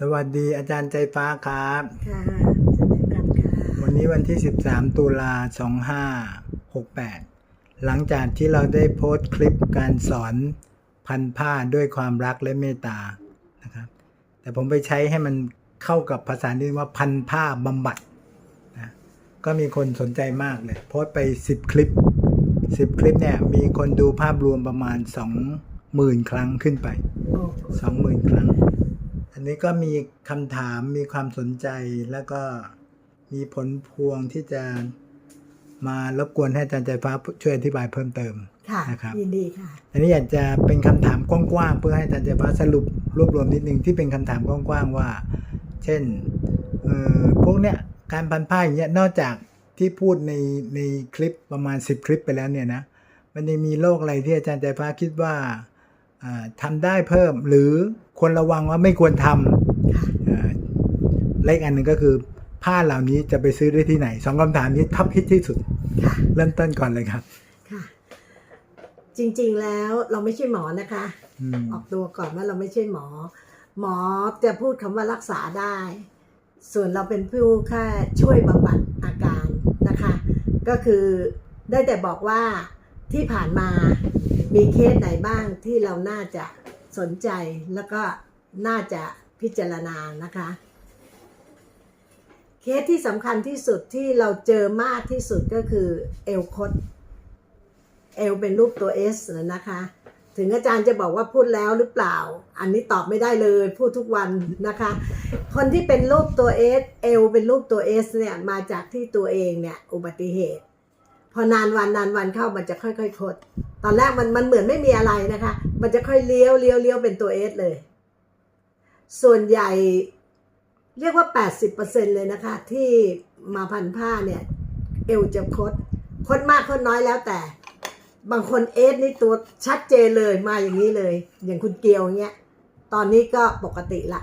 สวัสดีอาจารย์ใจฟ้าครับ ค่ะจะเป็นกันค่ะวันนี้วันที่ 13 ตุลา 2568 หลังจากที่เราได้โพสต์คลิปการสอนพันผ้าด้วยความรักและเมตตานะครับ แต่ผมไปใช้ให้มันเข้ากับภาษาที่ว่าพันผ้าบำบัดนะก็มีคนสนใจมากเลย โพสต์ไป 10 คลิป 10 คลิปเนี่ย มีคนดูภาพรวมประมาณ 20,000 ครั้งขึ้นไปโอ้สองหมื่นครั้งอั นนี้ก็มีคำถามมีความสนใจแล้วก็มีผลพวงที่จะมารบกวนให้อาจารย์ใจฟ้าช่วยอธิบายเพิ่มเติมค่ะนะครับยินดีค่ะอันนี้อยากจะเป็นคำถามกว้างๆเพื่อให้อาจารย์ใจฟ้าสรุปรวบรวมนิดนึงที่เป็นคำถามกว้างๆว่า เช่นเอ่อพวกเนี้ยการพันผ้าอย่างเงี้ยนอกจากที่พูดในในคลิปประมาณ 10 คลิปไปแล้วเนี่ยนะมันยังมีโรคอะไรที่อาจารย์ใจฟ้าคิดว่าอ่า ทำได้เพิ่มหรือควรระวังว่าไม่ควรทค่ะำอ่าและอีกอันหนึ่งก็คือผ้าเหล่านี้จะไปซื้อได้ที่ไหนสองคำถามนี้ท็อปฮิตที่สุดค่ะเริ่มต้นก่อนเลยครับค่ะจริงๆแล้วเราไม่ใช่หมอนะคะอืมออกตัวก่อนว่าเราไม่ใช่หมอ หมอจะพูดคำว่ารักษาได้ ส่วนเราเป็นผู้แค่ช่วยบำบัดอาการนะคะ ก็คือได้แต่บอกว่าที่ผ่านมา มีเคสไหนบ้างที่เราน่าจะสนใจแล้วก็น่าจะพิจารณานะคะ เคสที่สำคัญที่สุดที่เราเจอมากที่สุดก็คือเอลคดเอลเป็นรูปตัว S นะคะ ถึงอาจารย์จะบอกว่าพูดแล้วหรือเปล่า อันนี้ตอบไม่ได้เลยพูดทุกวันนะคะ คนที่เป็นรูปตัว S เอลเป็นรูปตัว S เนี่ยมาจากที่ตัวเองเนี่ยอุบัติเหตุ พอนานวันนานวันเข้ามันจะค่อยๆคด ตอนแรกมันมันเหมือนไม่มีอะไรนะคะ มันจะค่อยเลี้ยวเลี้ยวเลี้ยวเป็นตัว S เลย ส่วนใหญ่เรียกว่า 80%เลยนะคะ ที่มาพันผ้าเนี่ย เอวจะคด คดมากคดน้อยแล้วแต่ บางคนเอสนี่ตัวชัดเจนเลยมาอย่างนี้เลย อย่างคุณเกียวเงี้ย ตอนนี้ก็ปกติละ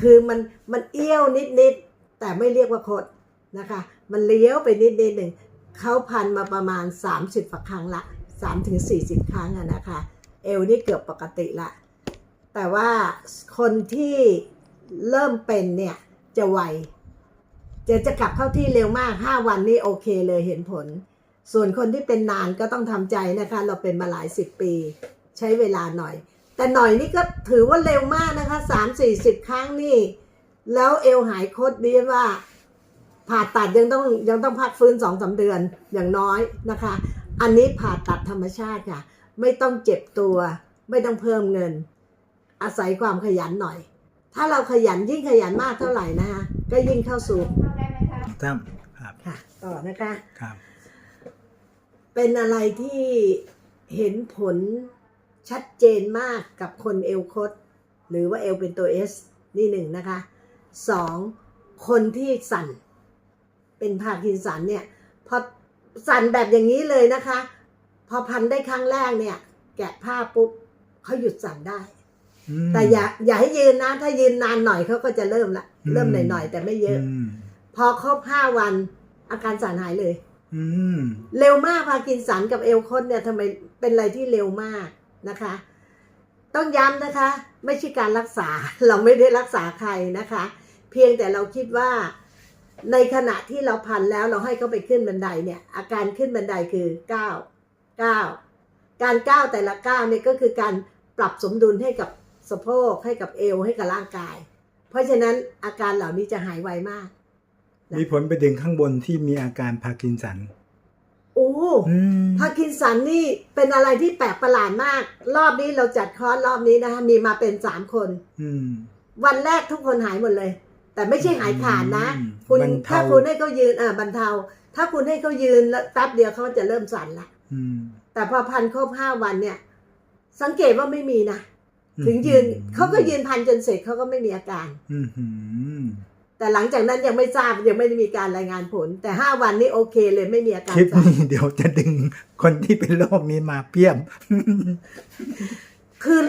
คือมันมันเอี้ยวนิดนิดๆแต่ไม่เรียกว่าคดนะคะ มันเลี้ยวไปนิดนิดหนึ่ง เขาพันมาประมาณ 30ฝักครั้งละ3ถึง40 ครั้งอะนะคะ เอวนี่เกือบปกติละ แต่ว่าคนที่เริ่มเป็นเนี่ย จะไวจะจะกลับเข้าที่เร็วมาก 5 วันนี่โอเคเลยเห็นผล ส่วนคนที่เป็นนานก็ต้องทำใจนะคะ เราเป็นมาหลายสิบปี ใช้เวลาหน่อย แต่หน่อยนี่ก็ถือว่าเร็วมากนะคะสามสี่สิบครั้งนี่ แล้วเอวหายโคตรดีว่า ผ่าตัดยังต้องยังต้องพักฟื้นสองสาเดือนอย่างน้อยนะคะ อันนี้ผ่าตัดธรรมชาติค่ะ ไม่ต้องเจ็บตัว ไม่ต้องเพิ่มเงิน อาศัยความขยันหน่อย ถ้าเราขยันยิ่งขยันมากเท่าไหร่นะคะก็ยิ่งเข้าสู่ตั้มครับค่ะต่อนะคะครับ เป็นอะไรที่เห็นผลชัดเจนมากกับคนเอลคดหรือว่าเอลเป็นตัว S นี่หนึ่งนะคะสองคนที่สั่น เป็นพาร์กินสันเนี่ยพอสั่นแบบอย่างนี้เลยนะคะ พอพันได้ครั้งแรกเนี่ย แกะผ้าปุ๊บเขาหยุดสั่นได้มแต่อย่าอย่าให้ยืนนะ ถ้ายืนนานหน่อยเขาก็จะเริ่มละอืมเริ่มหน่อยๆแต่ไม่เยอะอืมพอครบห้าวันอาการสั่นหายเลยอืมเร็วมากพาร์กินสันกับเอลคดเนี่ยทำไมเป็นอะไรที่เร็วมากนะคะ ต้องย้ำนะคะ ไม่ใช่การรักษาเราไม่ได้รักษาใครนะคะ เพียงแต่เราคิดว่า ในขณะที่เราพันแล้วเราให้เขาไปขึ้นบันไดเนี่ย อาการขึ้นบันไดคือก้าวก้าวการก้าวแต่ละก้าวเนี่ยก็คือการปรับสมดุลให้กับสะโพกให้กับเอวให้กับร่างกาย เพราะฉะนั้นอาการเหล่านี้จะหายไวมาก มีผลไปถึงข้างบนที่มีอาการพาร์กินสันโอ้อืมพาร์กินสันนี่เป็นอะไรที่แปลกประหลาดมาก รอบนี้เราจัดคอร์สรอบนี้นะคะมีมาเป็นสามคนอืมวันแรกทุกคนหายหมดเลย แต่ไม่ใช่หายขาดนะอืมคุณบรรเทา ถ้าคุณให้เขายืนอ่าบรรเทา ถ้าคุณให้เขายืนแล้วแป๊บเดียวเขาจะเริ่มสั่นละอืมแต่พอพันครบห้าวันเนี่ย สังเกตว่าไม่มีนะถึงยืนเขาก็ยืนพันจนเสร็จเขาก็ไม่มีอาการ อืมอืมแต่หลังจากนั้นยังไม่ทราบยังไม่ได้มีการรายงานผล แต่ห้าวันนี้โอเคเลยไม่มีอาการคลิปสั่น นี้เดี๋ยวจะดึงคนที่เป็นโรคนี้มาเพียบคือ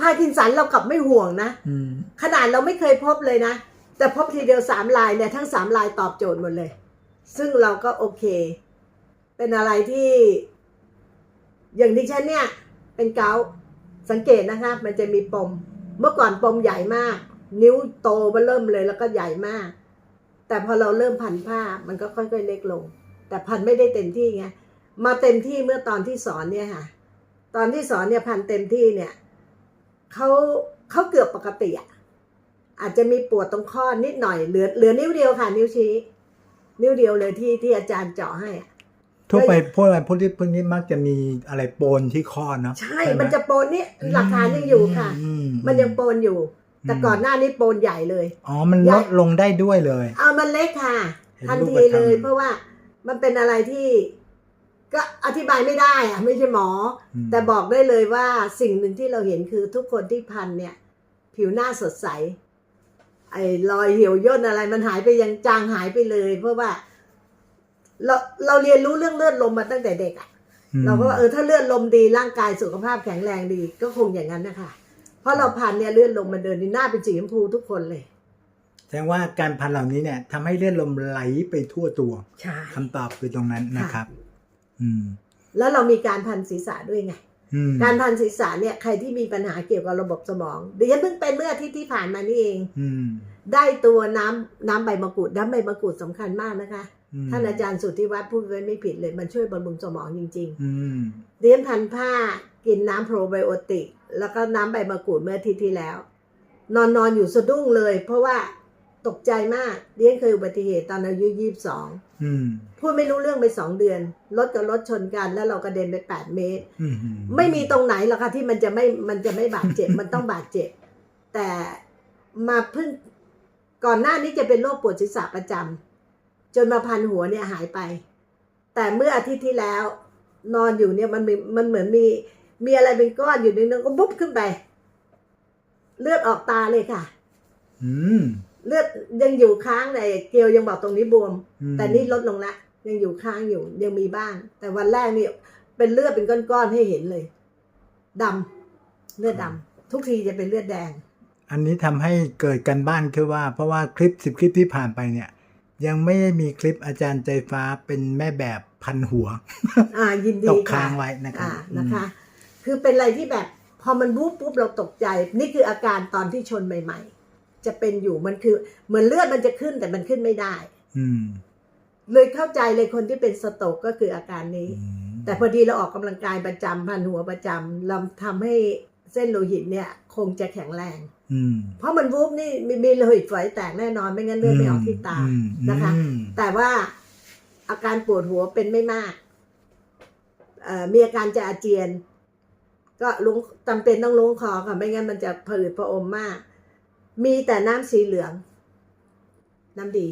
พาร์กินสันเรากลับไม่ห่วงนะ อืมขนาดเราไม่เคยพบเลยนะ แต่พบทีเดียวสามลายเนี่ยทั้งสามลายตอบโจทย์หมดเลย ซึ่งเราก็โอเค เป็นอะไรที่ อย่างดิฉันเนี่ย เป็นเกาสังเกตนะคะ มันจะมีปม เมื่อก่อนปมใหญ่มาก นิ้วโตมาเริ่มเลยแล้วก็ใหญ่มาก แต่พอเราเริ่มพันผ้ามันก็ค่อยๆเล็กลง แต่พันไม่ได้เต็มที่ไงมาเต็มที่เมื่อตอนที่สอนเนี่ยค่ะ ตอนที่สอนเนี่ยพันเต็มที่เนี่ยเขาเขาเกือบปกติอะ อาจจะมีปวดตรงข้อนิดหน่อยเหลือเหลือนิ้วเดียวค่ะ นิ้วชี้ นิ้วเดียวเลยที่ที่อาจารย์เจาะให้อะ ทั่วไปพวกอะไรพวกที่พวกนี้มักจะมีอะไรโปนที่ข้อเนาะใช่ ไหมันจะโปนนี่หลักฐานยังอยู่ค่ะ อืมันยังโปนอยู่ แต่อืมก่อนหน้านี้โปนใหญ่เลย อ๋อมันลดลงได้ด้วยเลย เอามันเล็กค่ะ เห็นทันรูปทีธรรม เลย เพราะว่ามันเป็นอะไรที่ ก็อธิบายไม่ได้อะไม่ใช่หมออมแต่บอกได้เลยว่าสิ่งหนึ่งที่เราเห็นคือทุกคนที่พันเนี่ย ผิวหน้าสดใส ไอ้รอยเหี่ยวย่นอะไรมันหายไปยังจางหายไปเลย เพราะว่า เราเราเรียนรู้เรื่องเลือดลมมาตั้งแต่เด็กอะอืมเราก็ว่าเออถ้าเลือดลมดีร่างกายสุขภาพแข็งแรงดี ก็คงอย่างนั้นนะคะเพราะเราพันเนี่ยเลือดลมมันเดินนี่หน้าเป็นสีชมพูทุกคนเลยแสดงว่าการพันเหล่านี้เนี่ยทำให้เลือดลมไหลไปทั่วตัวใช่คำตอบคือตรงนั้นนะครับ อืม แล้วเรามีการพันศีรษะด้วยไงอืม การพันศีรษะเนี่ยใครที่มีปัญหาเกี่ยวกับระบบสมองดิฉันเพิ่งเป็นเมื่ออาทิตย์ที่ผ่านมานี่เองอืมได้ตัวน้ำน้ำใบมะกรูดน้ำใบมะกรูดสำคัญมากนะคะมท่านอาจารย์สุทธิวัฒน์พูดไว้ไม่ผิดเลย มันช่วยบำรุงสมองจริงอืมๆเรียนพันผ้ากินน้ำโปรไบโอติก แล้วก็น้ำใบมะกรูดเมื่ออาทิตย์ที่แล้ว นอนนอนอยู่สะดุ้งเลย เพราะว่า ตกใจมากเรียนเคยอุบัติเหตุตอนอายุยี่สิบสองอืมพูดไม่รู้เรื่องไปสองเดือนรถกับรถชนกันแล้วเรากระเด็นไปแปดเมตรอืมไม่มีตรงไหนหรอกค่ะที่มันจะไม่มันจะไม่บาดเจ็บมันต้องบาดเจ็บ แต่มาเพิ่งก่อนหน้านี้จะเป็นโรคปวดศีรษะประจำจนมาพันหัวเนี่ยหายไป แต่เมื่ออาทิตย์ที่แล้ว นอนอยู่เนี่ยมันมีมันเหมือนมีมีอะไรเป็นก้อนอยู่ในนั้นก็บุ๊บขึ้นไป เลือดออกตาเลยค่ะ อืม เลือดยังอยู่ค้างในเกลียวยังบอกตรงนี้บวมอืมแต่นี่ลดลงละยังอยู่ค้างอยู่ยังมีบ้าง แต่วันแรกนี่เป็นเลือดเป็นก้อนๆให้เห็นเลยดำเลือดดำทุกทีจะเป็นเลือดแดง อันนี้ทำให้เกิดกันบ้านคือว่า เพราะว่าคลิปสิบคลิปที่ผ่านไปเนี่ย ยังไม่ได้มีคลิปอาจารย์ใจฟ้าเป็นแม่แบบพันหัว อ่า ยินดีตกค่ะค้างไว้นะครับอ่านะคะ คือเป็นอะไรที่แบบพอมันบู๊บปุ๊บเราตกใจ นี่คืออาการตอนที่ชนใหม่ ๆ จะเป็นอยู่มันคือ เหมือนเลือดมันจะขึ้นแต่มันขึ้นไม่ได้ อืม เลยเข้าใจเลยคนที่เป็นสโตรกก็คืออาการนี้อืมแต่พอดีเราออกกำลังกายประจำพันหัวประจำเราทำให้เส้นโลหิตเนี่ย คงจะแข็งแรงอืมเพราะมันวูบนี่มีมีโลหิตฝอยแตกแน่นอนไม่งั้นเลือดไม่ออกที่ตาอืมนะคะอืมแต่ว่าอาการปวดหัวเป็นไม่มากเอ่อมีอาการจะอาเจียน ก็ลุงจำเป็นต้องลุงคอค่ะไม่งั้นมันจะผืดพระอมมาก มีแต่น้ำสีเหลือง น้ำดี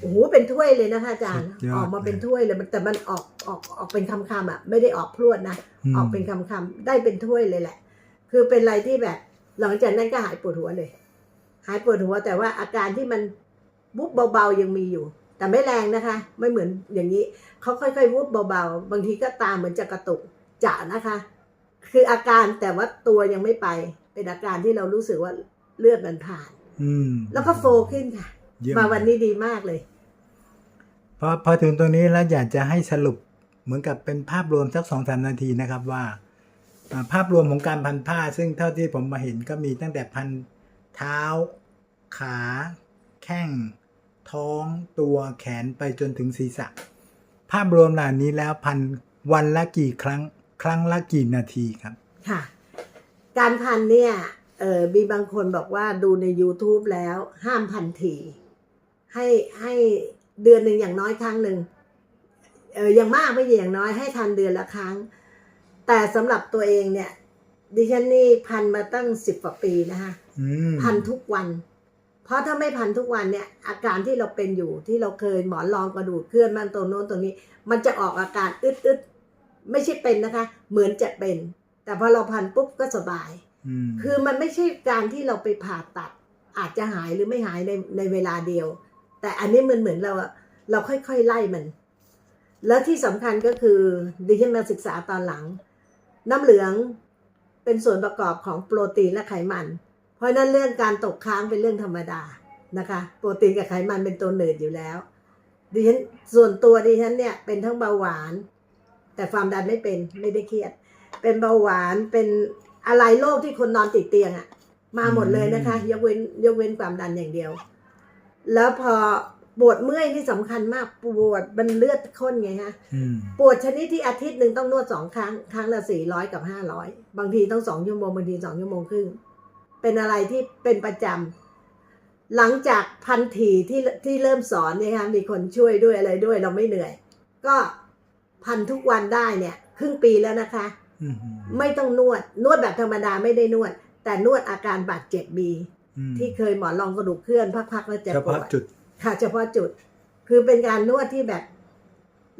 โอ้โหเป็นถ้วยเลยนะคะอาจารย์สุดยอดออกมาเป็นถ้วยเลยมันแต่มันออกออกออกเป็นคำคำๆอะ ไม่ได้ออกพรวดนะมออกเป็นคำคำๆได้เป็นถ้วยเลยแหละ คือเป็นอะไรที่แบบ หลังจากนั้นก็หายปวดหัวเลย หายปวดหัวแต่ว่าอาการที่มันวุบเบาๆยังมีอยู่ แต่ไม่แรงนะคะ ไม่เหมือนอย่างนี้เขาค่อยๆวุบเบาๆบางทีก็ตามเหมือนจะกระตุกจะนะคะ คืออาการแต่ว่าตัวยังไม่ไป เป็นอาการที่เรารู้สึกว่า เลือดมันผ่านอืมแล้วก็โฟขึ้นค่ะเยี่ยมาวันนี้ดีมากเลย พอพอถึงตรงนี้แล้วอยากจะให้สรุปเหมือนกับเป็นภาพรวมสักสองสามนาทีนะครับว่าอ่า ภาพรวมของการพันผ้า ซึ่งเท่าที่ผมมาเห็นก็มีตั้งแต่พันเท้า ขา แข้ง ท้อง ตัวแขนไปจนถึงศีรษะ ภาพรวมเหล่านี้แล้วพันวันละกี่ครั้ง ครั้งละกี่นาทีครับ ค่ะ การพันเนี่ย เออมีบางคนบอกว่าดูใน YouTube แล้วห้ามพันทีให้ให้เดือนหนึ่งอย่างน้อยครั้งหนึ่งเอออย่างมากไม่อย่างน้อยให้ทันเดือนละครั้ง แต่สำหรับตัวเองเนี่ย ดิฉันนี่พันมาตั้งสิบกว่าปีนะคะอืมพันทุกวัน เพราะถ้าไม่พันทุกวันเนี่ย อาการที่เราเป็นอยู่ที่เราเคยหมอนรองกระดูกเคลื่อนมันตรงโน้นตรงนี้ มันจะออกอาการอึดอึดๆไม่ใช่เป็นนะคะ เหมือนจะเป็น แต่พอเราพันปุ๊บก็สบายอืม คือมันไม่ใช่การที่เราไปผ่าตัด อาจจะหายหรือไม่หายในในเวลาเดียว แต่อันนี้มันเหมือนเราเราค่อยๆไล่มัน แล้วที่สำคัญก็คือดิฉันมาศึกษาตอนหลัง น้ำเหลืองเป็นส่วนประกอบของโปรตีนและไขมัน เพราะนั้นเรื่องการตกค้างเป็นเรื่องธรรมดานะคะ โปรตีนกับไขมันเป็นตัวเนิร์ดอยู่แล้วดิฉันส่วนตัวดิฉันเนี่ยเป็นทั้งเบาหวาน แต่ความดันไม่เป็นไม่ได้เครียด เป็นเบาหวานเป็น อะไรโรคที่คนนอนติดเตียงอะ่ะมาหมดเลยนะคะ ยกเว้นยกเว้นความดันอย่างเดียว แล้วพอปวดเมื่อยนี่สำคัญมากปวดมันเลือดข้นไงฮะอืมปวดชนิดที่อาทิตย์หนึ่งต้องนวดสองครั้งครั้งละสี่ร้อยกับห้าร้อยบางทีต้องสองชั่วโมงบางทีสองชั่วโมงครึ่งเป็นอะไรที่เป็นประจำหลังจากพันถีที่ที่เริ่มสอนเนี่ยค่ะมีคนช่วยด้วยอะไรด้วยเราไม่เหนื่อย ก็พันทุกวันได้เนี่ย ครึ่งปีแล้วนะคะอืม ไม่ต้องนวด นวดแบบธรรมดาไม่ได้นวด แต่นวดอาการบาดเจ็บบีอืมที่เคยหมอนรองกระดูกเคลื่อนพักๆแล้วเจ็บเฉปวพาะดจุด ค่ะ เฉพาะจุด คือเป็นการนวดที่แบบ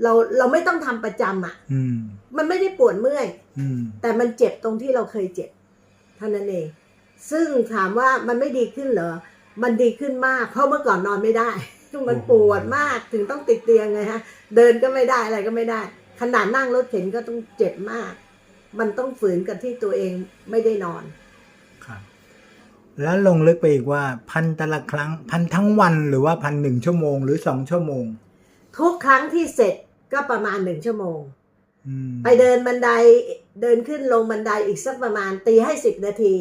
เราเราไม่ต้องทำประจำอะอืมมันไม่ได้ปวดเมื่อยอืมแต่มันเจ็บตรงที่เราเคยเจ็บเท่านั้นเอง ซึ่งถามว่ามันไม่ดีขึ้นเหรอ มันดีขึ้นมาก เพราะเมื่อก่อนนอนไม่ได้มันปวดมากถึงต้องติดเตียงไงฮะ เดินก็ไม่ได้อะไรก็ไม่ได้ ขนาดนั่งรถเข็นก็ต้องเจ็บมาก มันต้องฝืนกับที่ตัวเองไม่ได้นอนครับแล้วลงลึกไปอีกว่า พันแต่ละครั้ง พันทั้งวันหรือว่าพันหนึ่งชั่วโมงหรือสองชั่วโมง ทุกครั้งที่เสร็จก็ประมาณหนึ่งชั่วโมงอืมไปเดินบันไดเดินขึ้นลงบันไดอีกสักประมาณตีให้สิบนาที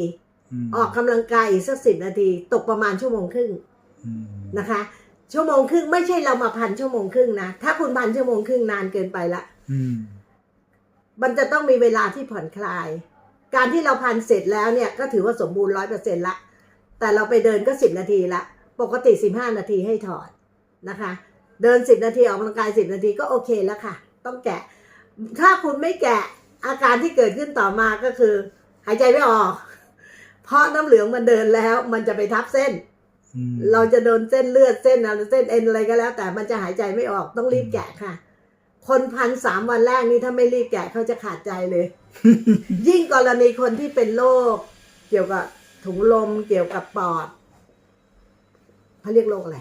มออกกำลังกายอีกสักสิบนาที ตกประมาณชั่วโมงครึ่งอืมนะคะ ชั่วโมงครึ่งไม่ใช่เรามาพันชั่วโมงครึ่งนะถ้าคุณพันชั่วโมงครึ่งนานเกินไปละอื มมันจะต้องมีเวลาที่ผ่อนคลาย การที่เราพันเสร็จแล้วเนี่ยก็ถือว่าสมบูรณ์ร้อยเปอร์เซ็นต์ละ แต่เราไปเดินก็สิบนาทีละ ปกติสิบห้านาทีให้ถอดนะคะ เดินสิบนาทีออกกำลังกายสิบนาทีก็โอเคแล้วค่ะ ต้องแกะ ถ้าคุณไม่แกะอาการที่เกิดขึ้นต่อมาก็คือ หายใจไม่ออก เพราะน้ำเหลืองมันเดินแล้ว มันจะไปทับเส้นอืมเราจะโดนเส้นเลือดเส้นอะไรเส้นเอ็นอะไรก็แล้ว แต่มันจะหายใจไม่ออกต้องรีบแกะค่ะ คนพันสามวันแรกนี้ถ้าไม่รีบแกะเขาจะขาดใจเลย ยิ่งกรณีคนที่เป็นโรคเกี่ยวกับถุงลมเกี่ยวกับปอดเขาเรียกโรคอะไร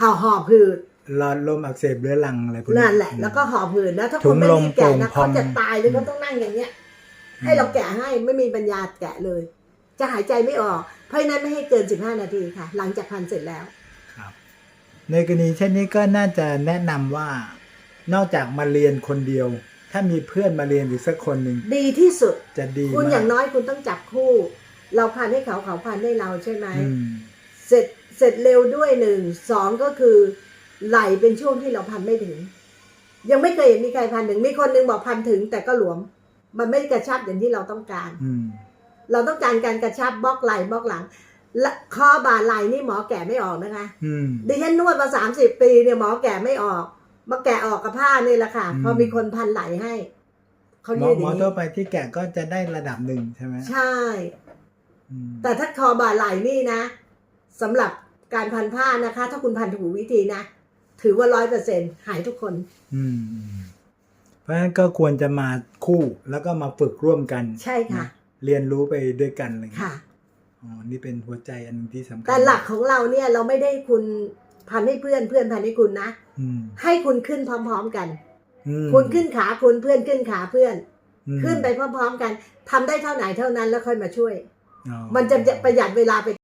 ห่าหอบหืดหลอดลมอักเสบเรื้อรังอะไรพวกนั่นแหละ แล้วก็หอบหืดนะถ้าถุคุณงไม่ลรีมบแกะนะโป่งพองเขาจะตายเลยเขาต้องนั่งอย่างเนี้ย ให้เราแกะให้ไม่มีปัญญาแกะเลย จะหายใจไม่ออก เพราะฉะนั้นไม่ให้เกินสิบห้านาทีค่ะ หลังจากพันเสร็จแล้ว ครับ ในกรณีเช่นนี้ก็น่าจะแนะนำว่า นอกจากมาเรียนคนเดียว ถ้ามีเพื่อนมาเรียนอีกสักคนหนึ่งดีที่สุด จะดีคุณมากอย่างน้อยคุณต้องจับคู่ เราพันให้เขาเขาพันให้เราใช่ไหม อืมเสร็จเสร็จเร็วด้วยหนึ่งสองก็คือไหลเป็นช่วงที่เราพันไม่ถึง ยังไม่เคยเห็นมีใครพันถึงมีคนหนึงบอกพันถึง แต่ก็หลวม มันไม่กระชับอย่างที่เราต้องการ อืมเราต้องการการกระชับบล็อกไหล่บล็อกหลังและคอบ่าไหล่นี่หมอแกะไม่ออกนะคะ อืมดิฉันนวดมาสามสิบปีเนี่ยหมอแกะไม่ออก มาแกะออกกับผ้านี่แหละค่ะอืม พอมีคนพันไหล่ให้เขาหมอยืดอหมอย่างนี้ทั่วไปที่แกะก็จะได้ระดับหนึ่งใช่ไหมใช่ อืมแต่ถ้าคอบ่าไหล่นี่นะสำหรับการพันผ้านะคะ ถ้าคุณพันถูกวิธีนะ ถือว่าร้อยเปอร์เซ็นหายทุกคน อืมอืมเพราะฉะนั้นก็ควรจะมาคู่แล้วก็มาฝึกร่วมกันใช่ค่ะ นเรียนรู้ไปด้วยกันอะไรอย่างเงี้ยค่ะ อ๋อนี่เป็นหัวใจอันหนึงที่สำคัญแต่หลักของเราเนี่ยเราไม่ได้คุณ พันให้เพื่อนเพื่อนพันให้คุณนะอืมให้คุณขึ้นพร้อม ๆกันอืมคุณขึ้นขาคุณเพื่อนขึ้นขาเพื่อนอืมขึ้นไปพร้อม ๆ กันทำได้เท่าไหนเท่านั้นแล้วค่อยมาช่วยอ๋อมันจะประหยัดเวลาไป